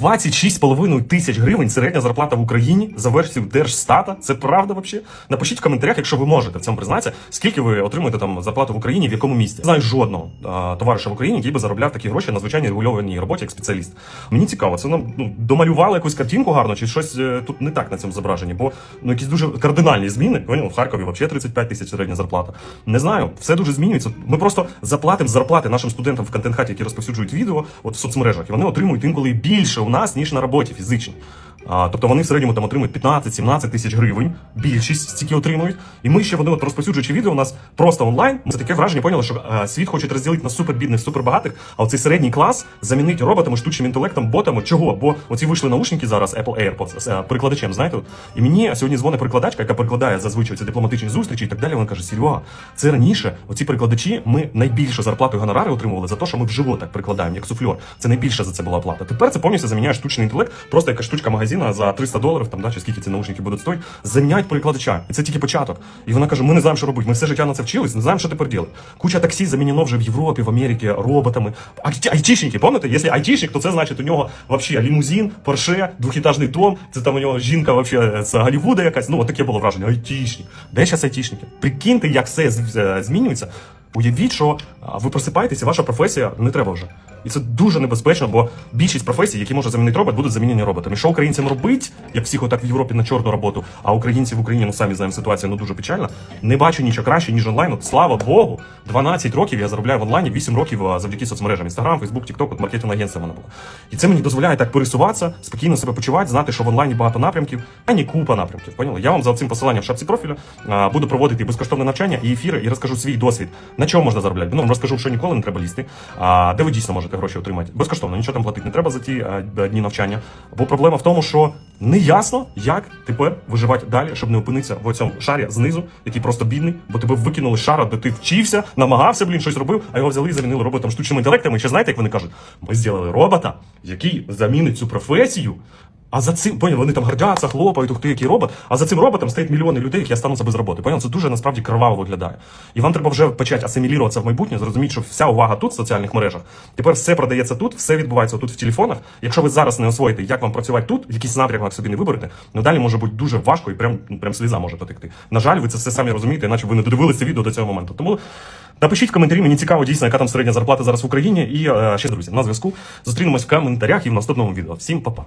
26,5 тисяч гривень середня зарплата в Україні за версією Держстата. Це правда взагалі? Напишіть в коментарях, якщо ви можете в цьому признатися, скільки ви отримуєте там зарплату в Україні, в якому місті. Знаю жодного а, товариша в Україні, який би заробляв такі гроші на звичайній регульованій роботі як спеціаліст. Мені цікаво, це нам ну, домалювали якусь картинку гарно, чи щось е, тут не так на цьому зображенні, бо ну якісь дуже кардинальні зміни. Поняв? В Харкові взагалі 35 тисяч середня зарплата. Не знаю, все дуже змінюється. Ми просто заплатимо зарплати нашим студентам в контент-хаті, які розповсюджують відео от в соцмережах, і вони отримують інколи більше нас, ніж на роботі фізичній. А, тобто вони в середньому там отримують 15-17 тисяч гривень, більшість стільки отримують. І ми ще вони от розповсюджуючи відео у нас просто онлайн. Ми Це таке враження, поняли, що а, світ хочуть розділити на супербідних, супербагатих, а оцей середній клас замінить роботами, штучним інтелектом, ботами. Чого? Бо оці вийшли наушники зараз, Apple AirPods, з е, перекладачем, знаєте. І мені сьогодні дзвонить перекладачка, яка перекладає зазвичай ці дипломатичні зустрічі і так далі. Вона каже: Серега, це раніше. Оці перекладачі ми найбільшу зарплату і гонорари отримували за те, що ми вживо так прикладаємо, як суфльор. Це найбільше за це була оплата. Тепер це повністю заміняє штучний інтелект, просто якась штучка магазина за 300 доларів, там да, чи скільки ці наушники будуть стоїти, заміняють перекладача. І це тільки початок. І вона каже: ми не знаємо, що робити. Ми все життя на це вчились, не знаємо, що тепер робити. Куча таксі замінено вже в Європі, в Америці роботами. Айтішники, пам'ятаєте? Якщо айтішник, то це значить у нього вообще лімузин, порше, двохітажний дом. Це там у нього жінка вообще з Голлівуда якась. Ну, от таке було враження. Айтішник. Де зараз айтішники? Прикиньте, як все змінюється. Уявіть, що ви просипаєтеся, ваша професія не треба вже. І це дуже небезпечно, бо більшість професій, які може замінити робот, будуть замінені роботами. Що українцям робить, як всіх отак в Європі на чорну роботу, а українці в Україні, ну самі знаємо, ситуація ну дуже печальна. Не бачу нічого краще, ніж онлайн. От, слава Богу, 12 років я заробляю в онлайні, 8 років завдяки соцмережам. Інстаграм, Фейсбук, Тікток, от маркетинг агентство мене було. І це мені дозволяє так пересуватися, спокійно себе почувати, знати, що в онлайні багато напрямків, а не купа напрямків. Поняли? Я вам за цим посиланням в шапці профіля а, буду проводити безкоштовне навчання і ефіри, і розкажу свій досвід, на чому можна заробляти. Ну, вам розкажу, що ніколи не треба лізти, а де ви дійсно можете гроші отримати. Безкоштовно, нічого там платити не треба за ті а, дні навчання. Бо проблема в тому, що не ясно, як тепер виживати далі, щоб не опинитися в цьому шарі знизу, який просто бідний, бо тебе викинули з шара, де ти вчився, намагався, блін, щось робив, а його взяли і замінили роботом штучними інтелектами. Ще знаєте, як вони кажуть, ми зробили робота, який замінить цю професію. А за цим поняв, вони там гордяться, хлопають, ух ти, який робот. А за цим роботом стоять мільйони людей, які остануться без роботи. Поняв? Це дуже насправді кроваво виглядає. І вам треба вже почати асиміліруватися в майбутнє, зрозуміти, що вся увага тут в соціальних мережах. Тепер все продається тут, все відбувається тут в телефонах. Якщо ви зараз не освоїте, як вам працювати тут, якийсь напрямок собі не виберете, ну далі може бути дуже важко і прям, прям сліза може потекти. На жаль, ви це все самі розумієте, іначе ви не додивилися відео до цього моменту. Тому напишіть в коментарі, мені цікаво дійсно, яка там середня зарплата зараз в Україні. І е, ще друзі, на зв'язку зустрінемось в коментарях і в наступному відео. Всім па-па.